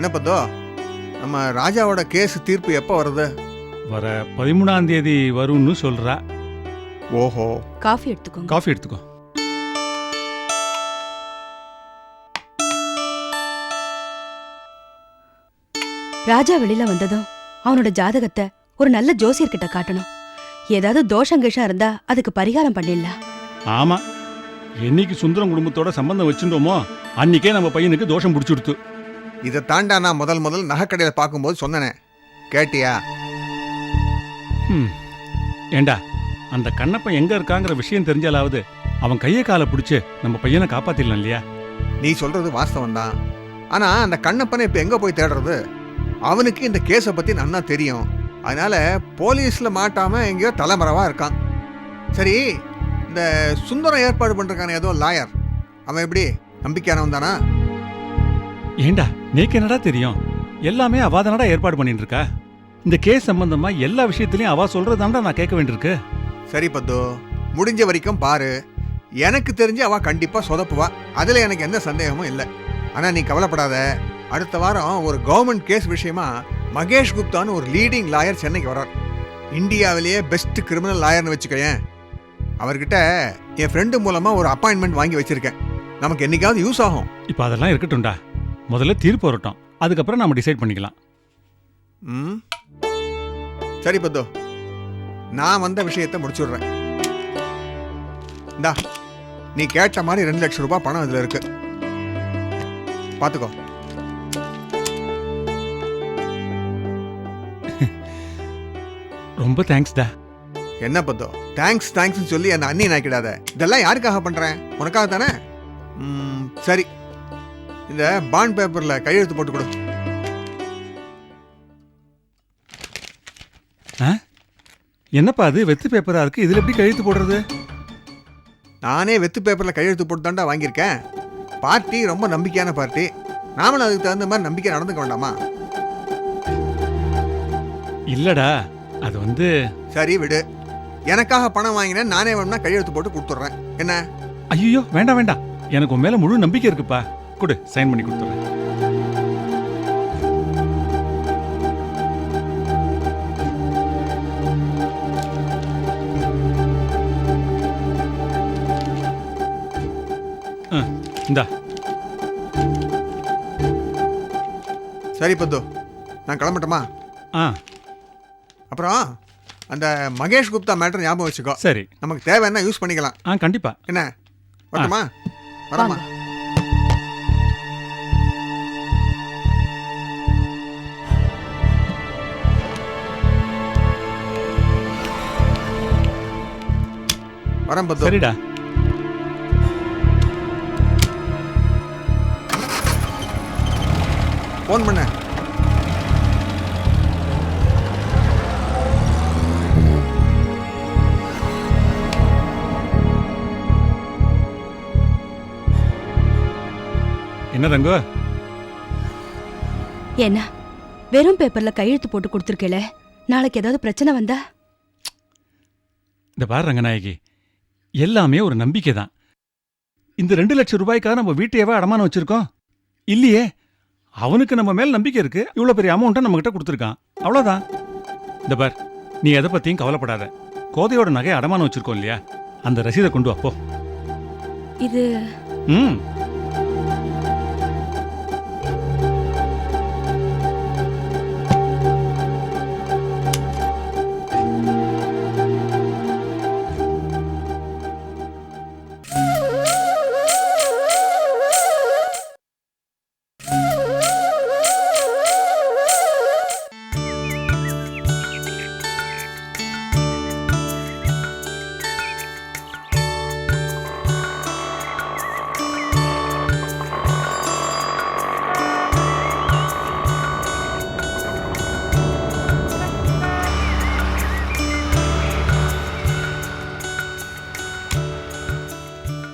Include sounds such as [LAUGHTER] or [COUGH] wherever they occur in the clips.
என்ன பத்தோ? நம்ம ராஜாவோட கேஸ் தீர்ப்பு எப்போ வருது? வர பதிமூணாம் தேதி வரும்னு சொல்றா. ஓஹோ. காஃபி எடுத்துக்கோங்க. காஃபி எடுத்துக்கோ. ராஜா வெளியில வந்ததும் அவனோட ஜாதகத்தை ஒரு நல்ல ஜோசியர்கிட்ட காட்டணும். ஏதாவது தோஷம் கிஷம் இருந்தா அதுக்கு பரிகாரம் பண்ணிடலாம். ஆமா. என்னைக்கு சுந்தரம் குடும்பத்தோட சம்பந்தம் வச்சுட்டோமோ அன்னைக்கே நம்ம பையனுக்கு தோஷம் பிடிச்சுடுத்து. இதை தாண்டா நான் முதல் முதல் நகைக்கடையில் பார்க்கும்போது சொன்னனே. கேட்டியா. ஏண்டா அந்த கண்ணப்பன் எங்க இருக்காங்கிற விஷயம் தெரிஞ்சாலாவது அவன் கையை காலை பிடிச்சு நம்ம பையனை காப்பாத்திடலாம் இல்லையா? நீ சொல்றது வாஸ்தவம் தான் ஆனா அந்த கண்ணப்பனை இப்ப எங்க போய் தேடுறது? அவனுக்கு இந்த கேஸை பத்தி நன்னா தெரியும். அதனால போலீஸ்ல மாட்டாம எங்கேயோ தலைமறைவா இருக்கான். சரி இந்த சுந்தரம் ஏற்பாடு பண்றானே ஏதோ லாயர். அவன் எப்படி? நம்பிக்கையானவன் தானா? ஏண்டா நேக்கு என்னடா தெரியும்? எல்லாமே அவாதானடா ஏற்பாடு பண்ணிட்டு இருக்கா இந்த கேஸ் சம்பந்தமா எல்லா விஷயத்திலயும் அவ சொல்றதாண்டா நான் கேட்க வேண்டியிருக்கு. சரி பத்து. முடிஞ்ச வரைக்கும் பாரு. எனக்கு தெரிஞ்சு அவ கண்டிப்பா சொதப்புவா. அதுல எனக்கு எந்த சந்தேகமும் இல்லை. ஆனா நீ கவலைப்படாத. அடுத்த வாரம் ஒரு கவர்மெண்ட் கேஸ் விஷயமா மகேஷ் குப்தான்னு ஒரு லீடிங் லாயர் சென்னைக்கு வர்றார். இந்தியாவிலேயே பெஸ்ட் கிரிமினல் லாயர்னு வச்சுக்கோயேன். அவர்கிட்ட என் ஃப்ரெண்டு மூலமா ஒரு அப்பாயின்மெண்ட் வாங்கி வச்சிருக்கேன். நமக்கு என்னைக்காவது யூஸ் ஆகும். இப்போ அதெல்லாம் இருக்கட்டும்டா. முதல்ல தீர்ப்பு வரட்டும். அதுக்கப்புறம் நம்ம டிசைட் பண்ணிக்கலாம். ம். சரி பத்து. நான் வந்த விஷயத்தை முடிச்சுடுறேன். இந்தா நீ கேட்ட மாதிரி ரெண்டு லட்சம் ரூபாய் பணம் இதுல இருக்கு. பாத்துக்கோ. ரொம்ப தேங்க்ஸ்டா என்ன பத்தோ? தேங்க்ஸ் தேங்க்ஸ்னு சொல்லி அந்த அண்ணி நாக்கிடாத இதெல்லாம் யாருக்காக பண்றேன்? உனக்காக தானே சரி. இந்த பாண்ட் பேப்பர்ல கையெழுத்து போட்டு கொடு. என்னப்பா அது? வெத்து பேப்பரா இருக்கு. இதுல எப்படி கழுத்து போடுறது? நானே வெத்து பேப்பர்ல கையெழுத்து போட்டு தாண்டா வாங்கியிருக்கேன். பார்ட்டி ரொம்ப நம்பிக்கையான பார்ட்டி. நாமளும் அதுக்கு தகுந்த மாதிரி நம்பிக்கை நடந்துக்க வேண்டாமா? இல்லடா. அது வந்து சரி விடு. எனக்காக பணம் வாங்கினேன். நானே வேணும்னா கையெழுத்து போட்டு கொடுத்துட்றேன். என்ன? ஐயோ வேண்டாம் வேண்டாம். எனக்கு உன் மேல முழு நம்பிக்கை இருக்குப்பா. கொடு சைன் பண்ணி கொடுத்துறேன். ஆ, இந்தா. சரி பத்து. நான் கிளம்பட்டுமா? ஆ. அப்புறம் அந்த மகேஷ் குப்தா மேட்டர் ஞாபகம் வச்சுக்கோ. சரி. நமக்கு தேவைன்னா யூஸ் பண்ணிக்கலாம். ஆ கண்டிப்பா. என்ன? வரட்டுமா? வரமா? வரேன் பத்து சரிடா. ஃபோன் பண்ண. என்ன தங்கோ? என்ன? வெறும் பேப்பர்ல கையெழுத்து போட்டு கொடுத்துருக்கேல நாளைக்கு ஏதாவது பிரச்சனை வந்தா? இந்த பாரு ரங்கநாயகி எல்லாமே ஒரு நம்பிக்கை தான் இந்த ரெண்டு லட்சம் ரூபாய்க்காக நம்ம வீட்டையவே அடமானம் வச்சிருக்கோம்? இல்லையே. அவனுக்கு நம்ம மேல் நம்பிக்கை இருக்கு. இவ்வளவு பெரிய அமௌண்ட்டை நம்ம கிட்ட கொடுத்துருக்கான். அவ்வளவுதான். இந்த பார் நீ எதை பத்தியும் கவலைப்படாத. கோதையோட நகையை அடமானம் வச்சிருக்கோம் இல்லையா? அந்த ரசீதை கொண்டு வா போ. இது ம்.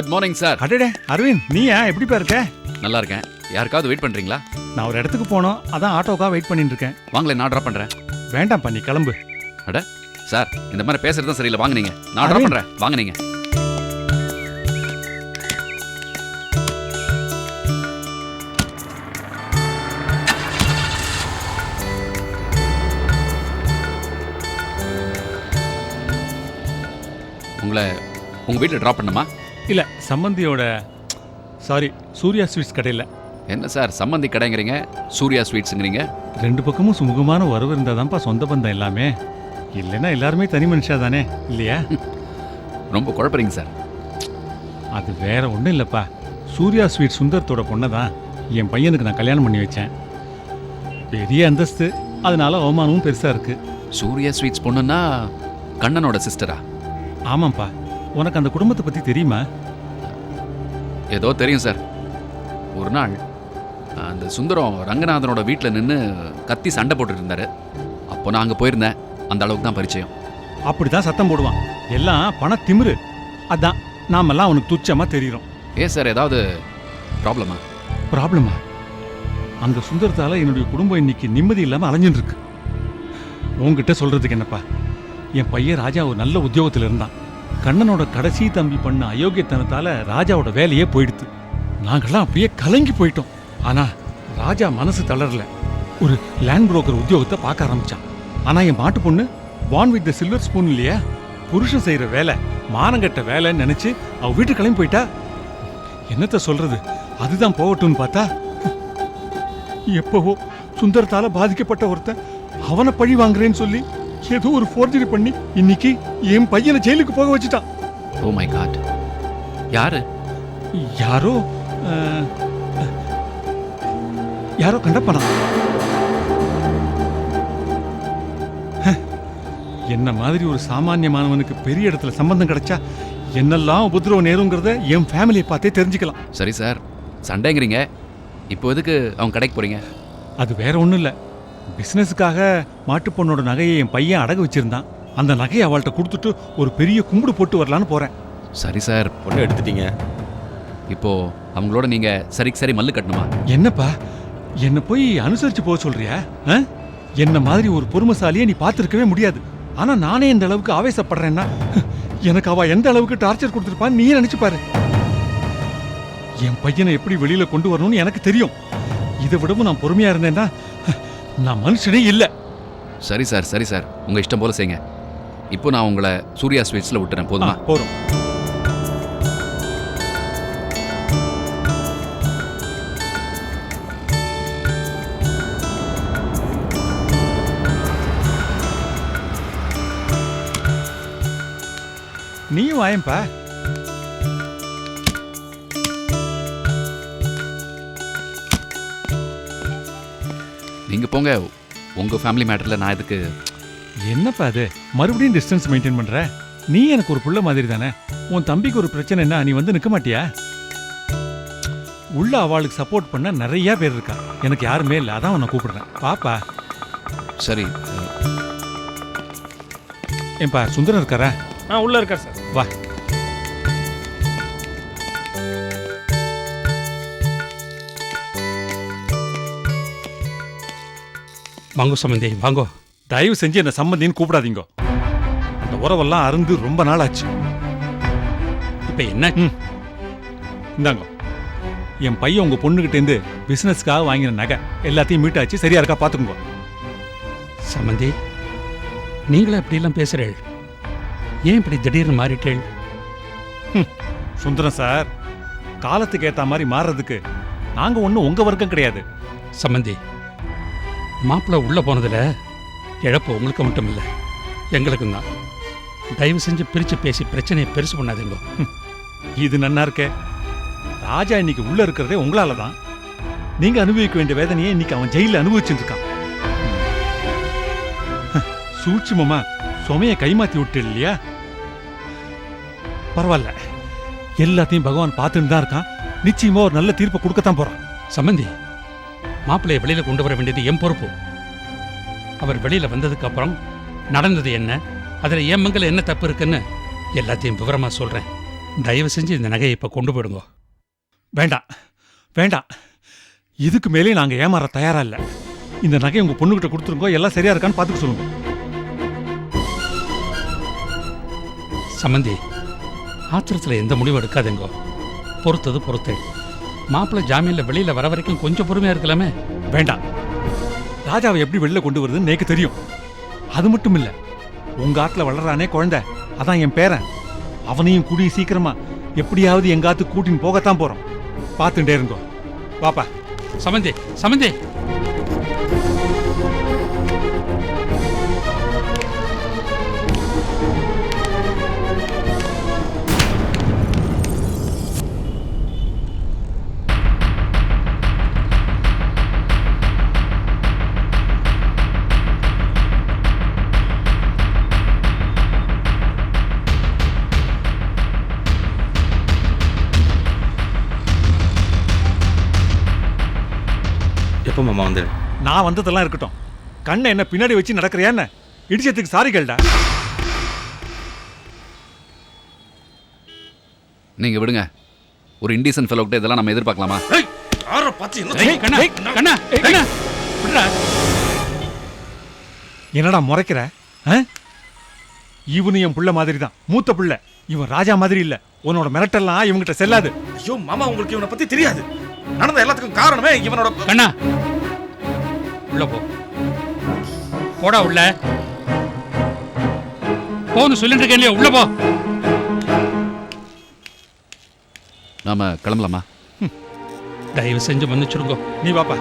குட் மார்னிங் சார் அடடே அரவிந்த் நீயா? எப்படி இருக்க? நல்லா இருக்கேன். யாருக்காவது வெயிட் பண்றீங்களா? நான் ஒரு இடத்துக்கு போனோம். அதான் ஆட்டோக்காக வெயிட் பண்ணிட்டு இருக்கேன். வாங்களே நான் ட்ராப் பண்றேன். வேண்டாம் பண்ணி கிளம்பு. அட சார் இந்த மாதிரி பேசுறது தான் சரியில்லை. வாங்குனீங்க நான் ட்ராப் பண்றேன். வாங்குனீங்க உங்களை உங்க வீட்டில் ட்ராப் பண்ணுமா இல்ல சம்பந்தியோட சாரி சூர்யா ஸ்வீட்ஸ் கடையில் என்ன சார் சம்மந்தி கடைங்கிறீங்க? சூர்யா ஸ்வீட்ஸுங்கிறீங்க ரெண்டு பக்கமும் சுமூகமான உறவு இருந்தாதான்ப்பா சொந்த பந்தம் எல்லாமே. இல்லைன்னா எல்லாருமே தனி மனுஷா தானே இல்லையா? [LAUGHS] ரொம்ப குழப்பறீங்க சார். அது வேற ஒன்றும் இல்லைப்பா. சூர்யா ஸ்வீட் சுந்தரத்தோட பொண்ணை தான் என் பையனுக்கு நான் கல்யாணம் பண்ணி வச்சேன். பெரிய அந்தஸ்து அதனால அவமானமும் பெருசாக இருக்கு. சூர்யா ஸ்வீட்ஸ் பொண்ணுன்னா கண்ணனோட சிஸ்டரா ஆமாம்ப்பா. உனக்கு அந்த குடும்பத்தை பற்றி தெரியுமா? ஏதோ தெரியும் சார். ஒரு நாள் அந்த சுந்தரம் ரங்கநாதனோட வீட்டில் நின்று கத்தி சண்டை போட்டுட்டு இருந்தாரு. அப்போ நான் அங்கே போயிருந்தேன். அந்த அளவுக்கு தான் பரிச்சயம். அப்படிதான் சத்தம் போடுவான். எல்லாம் பண திமிரு. அதான் நாமெல்லாம் அவனுக்கு துச்சமா தெரியுறோம். ஏன் சார் ஏதாவது ப்ராப்ளமா? ப்ராப்ளமா? அந்த சுந்தரத்தால என்னுடைய குடும்பம் இன்னைக்கு நிம்மதி இல்லாம அலைஞ்சுட்டு இருக்கு உன்கிட்ட சொல்றதுக்கு என்னப்பா? என் பையன் ராஜா ஒரு நல்ல உத்தியோகத்துல இருந்தான். கண்ணனோட கடைசி தம்பி பண்ண அயோக்கியத்தனத்தால் ராஜாவோட வேலையே போயிடுது நாங்கெல்லாம் அப்படியே கலங்கி போயிட்டோம். ஆனா ராஜா மனசு தளரல. ஒரு லேண்ட் புரோக்கர் உத்தியோகத்தை பார்க்க ஆரம்பிச்சான். ஆனால் என் மாட்டு பொண்ணு born with the silver spoon இல்லையா? புருஷன் செய்கிற வேலை மானங்கட்ட வேலைன்னு நினச்சி அவள் வீட்டு கிளம்பி போயிட்டா? என்னத்த சொல்றது? அதுதான் போகட்டும்னு பார்த்தா எப்பவோ சுந்தரத்தால பாதிக்கப்பட்ட ஒருத்தன் அவனை பழி வாங்குறேன்னு சொல்லி ஏதோ ஒரு ஃபோர்ஜரி பண்ணி இன்னைக்கு என் பையனை ஜெயிலுக்கு போக வச்சுட்டான். ஓ மை காட் யாரு? யாரோ யாரோ கண்டப்பனா? என்ன மாதிரி ஒரு சாமானியமானவனுக்கு பெரிய இடத்துல சம்பந்தம் கிடைச்சா என்னெல்லாம் உபதிரவம் நேருங்கிறத என் ஃபேமிலியை பார்த்தே தெரிஞ்சுக்கலாம். சரி சார் சண்டைங்கிறீங்க. இப்போ எதுக்கு அவங்க கடைக்கு போறீங்க? அது வேற ஒன்றும் இல்லை. பிஸ்னஸுக்காக மாட்டுப் பொண்ணோட நகையை என் பையன் அடகு வச்சிருந்தான். அந்த நகையை அவள்கிட்ட கொடுத்துட்டு ஒரு பெரிய கும்பிடு போட்டு வரலான்னு போறேன். சரி சார் பொண்ணு எடுத்துட்டீங்க. இப்போ அவங்களோட நீங்க சரிக்கு சரி மல்லு கட்டணுமா? என்னப்பா? என்ன போய் அனுசரிச்சு போக சொல்றியா? ஆ? என்ன மாதிரி ஒரு பொறுமைசாலியை நீ பார்த்துருக்கவே முடியாது. ஆனா நானே இந்த அளவுக்கு ஆவேசப்படுறேன்னா எனக்கு அவ எந்த அளவுக்கு டார்ச்சர் கொடுத்துருப்பான்னு நீயே நினைச்சு பாரு. என் பையனை எப்படி வெளியில கொண்டு வரணும்னு எனக்கு தெரியும். இதை விடவும் நான் பொறுமையா இருந்தேன்னா நான் மனுஷனே இல்லை. சரி சார் சரி சார். உங்க இஷ்டம் போல செய்யுங்க. இப்போ நான் உங்களை சூர்யா ஸ்வீட்ஸ்ல விட்டுறேன். போதுமா? போறோம் நீயும் வாயம்பா. நீங்க போங்க. உங்க ஃபேமிலி மேட்டர்ல நான் எதுக்கு என்னப்பா அது? மறுபடியும் டிஸ்டன்ஸ் மெயின்டைன் பண்ற? நீ எனக்கு ஒரு புள்ள மாதிரி தானே? உன் தம்பிக்கு ஒரு பிரச்சனைன்னா நீ வந்து நிற்க மாட்டியா? உள்ள அவளுக்கு சப்போர்ட் பண்ண நிறைய பேர் இருக்கா. எனக்கு யாருமே இல்லை. அதான் உன்னை கூப்பிடுறேன். பாப்பா. சரி. ஏன்பா சுந்தரம் இருக்காரா? ஆ உள்ள இருக்கார் சார். வா. வாங்கோ சம்பந்தி வாங்கோ. தயவு செஞ்சு என்ன சம்மந்தின்னு கூப்பிடாதீங்க. அந்த உறவெல்லாம் அருந்து ரொம்ப நாள் ஆச்சு இப்போ என்ன? இந்தாங்க. என் பையன் உங்க பொண்ணுகிட்டேருந்து பிசினஸ்க்காக வாங்கின நகை எல்லாத்தையும் மீட்டாச்சு. சரியா இருக்கா? பாத்துக்கோங்க. சம்பந்தி நீங்களும் இப்படியெல்லாம் பேசுறேள் ஏன் இப்படி திடீர்னு மாறிட்டேள் சுந்தரம் சார் காலத்துக்கு ஏத்த மாதிரி மாறுறதுக்கு நாங்க ஒண்ணும் உங்க வர்க்கம் கிடையாது. சம்பந்தி மாப்பிள்ளை உள்ள போனதுல இழப்பு உங்களுக்கு மட்டும் இல்லை எங்களுக்கும் தான். தயவு செஞ்சு பிரிச்சு பேசி பிரச்சனையை பெருசு பண்ணாதீங்க. இது நன்னா இருக்கே. ராஜா இன்னைக்கு உள்ள இருக்கிறதே உங்களால தான். நீங்க அனுபவிக்க வேண்டிய வேதனையை இன்னைக்கு அவன் ஜெயில அனுபவிச்சுட்டு இருக்கான் சூட்சுமமா சுமைய கைமாத்தி விட்டு இல்லையா? பரவாயில்ல. எல்லாத்தையும் பகவான் பார்த்துட்டு தான் இருக்கான். நிச்சயமா ஒரு நல்ல தீர்ப்பை கொடுக்கத்தான் போறான். சம்பந்தி மாப்பிள்ளையை வெளியில கொண்டு வர வேண்டியது என் பொறுப்பு. அவர் வெளியில வந்ததுக்கு அப்புறம் நடந்தது என்ன அதில் என் மங்கள என்ன தப்பு இருக்குன்னு எல்லாத்தையும் விவரமா சொல்றேன். தயவு செஞ்சு இந்த நகையை இப்போ கொண்டு போயிடுங்க. வேண்டாம் வேண்டாம். இதுக்கு மேலே நாங்க ஏமாற தயாரா இல்ல. இந்த நகை உங்க பொண்ணுகிட்ட கொடுத்துருங்க எல்லாம் சரியா இருக்கான்னு பார்த்துக்க சொல்லுங்க. சம்மந்தி ஆத்திரத்துல எந்த முடிவும் எடுக்காதுங்கோ. பொறுத்தது பொறுத்தேன். மாப்பிள்ளை ஜாமீன்ல வெளியில வர வரைக்கும் கொஞ்சம் பொறுமையா இருக்கலாமே? வேண்டாம். ராஜாவை எப்படி வெளில கொண்டு வருதுன்னு எனக்கு தெரியும். அது மட்டும் இல்ல உங்க ஆத்துல வளர்றானே குழந்தை. அதான் என் பேரன். அவனையும் கூடிய சீக்கிரமா எப்படியாவது எங்காத்து கூட்டின்னு போகத்தான் போறோம். பார்த்துட்டே இருந்தோம் பாப்பா சமந்தே சமந்தே. மாமா வந்து. நான் வந்ததெல்லாம் இருக்கட்டும். கண்ணை என்ன பின்னாடி வச்சு நடக்கிறியா என்ன? இடிச்சதுக்கு சாரி கேள்டா. நீங்க விடுங்க. ஒரு இண்டிசன் ஃபெலோக்கிட்ட இதெல்லாம் நம்ம எதிர்பார்க்கலாமா? என்னடா முறைக்கிற? ஆ? இவனு என் புள்ள மாதிரி தான் மூத்த புள்ள. இவன் ராஜா மாதிரி இல்ல. உன்னோட மிரட்டெல்லாம் இவங்கிட்ட செல்லாது. ஐயோ மாமா உங்களுக்கு இவனை பத்தி தெரியாது. நடந்த எல்லாத்துக்கும் காரணமே இவனோட கண்ணா உள்ள போ. போடா உள்ள. போன்னு சொல்லிட்டு இருக்கேன் இல்லையா உள்ள போ. நாம கிளம்பலாமா? தயவு செஞ்சு மன்னிச்சிருங்கோ நீ பாப்பா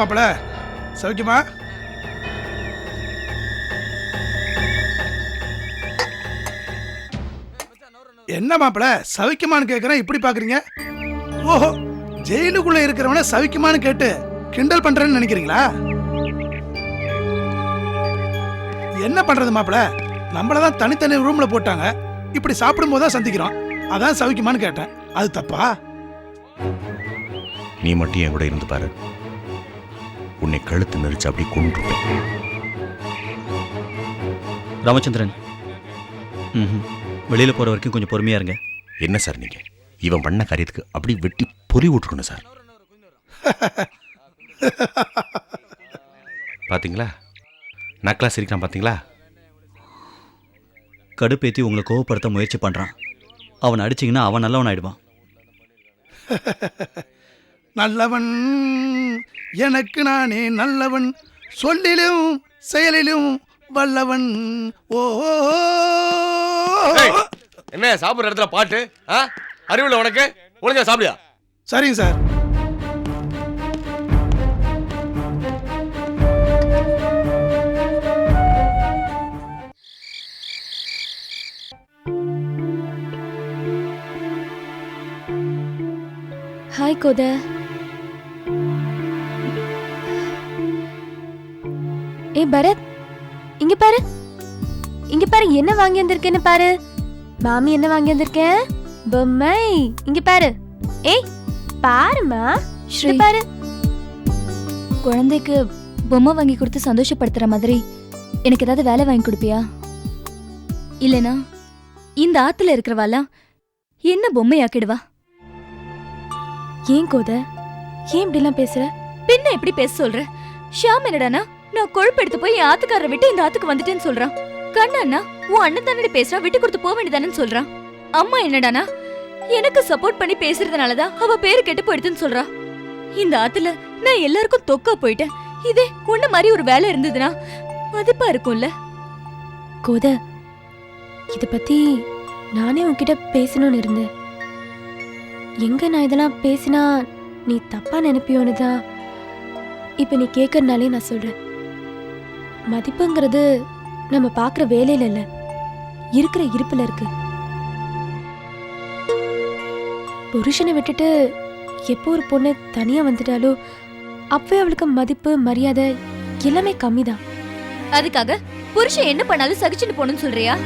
மாப்பிள? சௌக்கியமா? என்ன மாப்பிள? சவிக்குமான்னு கேட்குறேன் இப்படி பார்க்குறீங்க ஓஹோ ஜெயிலுக்குள்ளே இருக்கிறவன சவிக்குமான்னு கேட்டு கிண்டல் பண்ணுறேன்னு நினைக்கிறீங்களா? என்ன பண்ணுறது மாப்பிள? நம்மளை தான் தனித்தனி ரூமில் போட்டாங்க. இப்படி சாப்பிடும்போது தான் சந்திக்கிறோம். அதான் சவிக்குமான்னு கேட்டேன். அது தப்பா? நீ மட்டும் என் கூட இருந்து பாரு. உன்னை கழுத்து நெரிச்சு அப்படி கொண்டுருப்பேன் ராமச்சந்திரன். ம் வெளியில் போகிற வரைக்கும் கொஞ்சம் பொறுமையாக இருங்க. என்ன சார் நீங்க? இவன் பண்ண காரியத்துக்கு அப்படி வெட்டி பொறி விட்டுருக்கணும் சார். பாத்தீங்களா? நக்கலா சிரிக்கிறான் பாத்தீங்களா? கடுப்பேத்தி உங்களை கோவப்படுத்த முயற்சி பண்ணுறான் அவனை அடிச்சிங்கன்னா அவன் நல்லவன் ஆயிடுவான் [LAUGHS] நல்லவன். எனக்கு நானே நல்லவன். சொல்லிலும் செயலிலும் வல்லவன். ஓ. என்ன சாப்பிடுற இடத்துல பாட்டு? ஆ? அறிவுல உனக்கு? ஒழுங்கா சாப்பிடியா சரிங்க சார். ஹாய் கோத ஏ பரத். இங்க பாரு. இங்க பாரு என்ன வாங்கி வந்திருக்கேன்னு பாரு. மாமி என்ன வாங்கி வந்திருக்கேன்? பொம்மை. இங்க பாரு. ஏய் பாருமா ஸ்ரீ. பாரு. குழந்தைக்கு பொம்மை வாங்கி கொடுத்து சந்தோஷப்படுத்துற மாதிரி எனக்கு ஏதாவது வேலை வாங்கி கொடுப்பியா? இல்லனா இந்த ஆத்துல இருக்கிறவாலாம் என்ன பொம்மை ஆக்கிடுவா ஏன் கோத? ஏன் இப்படிலாம் பேசுற? பின்ன எப்படி பேச சொல்ற? ஷியாம் என்னடானா நான் கொழுப்பு எடுத்து போய் என் ஆத்துக்காரரை விட்டு இந்த ஆத்துக்கு வந்துட்டேன்னு சொல்றான். கண்ணா உன் அண்ணன் தானடி பேசுறா விட்டு கொடுத்து போக வேண்டியதானு சொல்றான். அம்மா என்னடானா எனக்கு சப்போர்ட் பண்ணி பேசுறதுனாலதான் அவ பேரு கெட்டு போயிடுதுன்னு சொல்றா. இந்த ஆத்துல நான் எல்லாருக்கும் தொக்கா போயிட்டேன். இதே உன்ன மாதிரி ஒரு வேலை இருந்ததுன்னா மதிப்பா இருக்கும்ல. கோத இத பத்தி நானே உன்கிட்ட பேசணும்னு இருந்தேன். எங்க நான் இதெல்லாம் பேசினா நீ தப்பா நினைப்பியோன்னு தான் இப்ப நீ கேட்கறனாலே நான் சொல்றேன். மதிப்புங்கிறது நம்ம பார்க்குற வேலையில இல்ல. இருக்கிற இருப்புல இருக்கு. புருஷனை விட்டுட்டு எப்போ ஒரு பொண்ணு தனியா வந்துட்டாலோ அப்பவே அவளுக்கு மதிப்பு மரியாதை எல்லாமே கம்மிதான். அதுக்காக புருஷன் என்ன பண்ணாலும் சகிச்சுட்டு போகணும்னு சொல்றியா?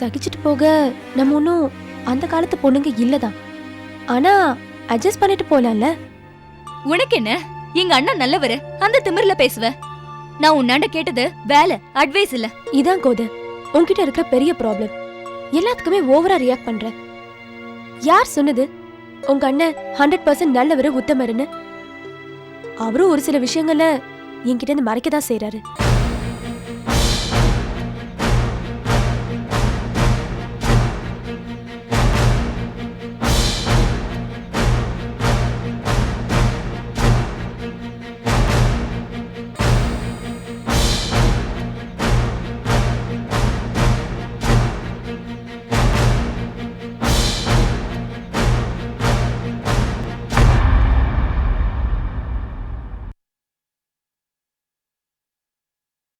சகிச்சுட்டு போக நம்ம ஒன்றும் அந்த காலத்து பொண்ணுங்க இல்லதான். ஆனா அட்ஜஸ்ட் பண்ணிட்டு போலாம்ல? உனக்கு என்ன? எங்க அண்ணன் நல்லவரு அந்த திமிர்ல பேசுவ. நான் உன்னாண்ட கேட்டது வேலை அட்வைஸ் இல்ல. இதான் கோது. உன்கிட்ட இருக்கிற பெரிய ப்ராப்ளம் எல்லாத்துக்குமே ஓவரா ரியாக்ட் பண்ற. யார் சொன்னது? உங்க அண்ணன் ஹண்ட்ரட் பர்சன்ட் நல்லவரு உத்தமருன்னு. அவரும் ஒரு சில விஷயங்கள்ல என்கிட்ட இருந்து மறைக்க தான் செய்யறாரு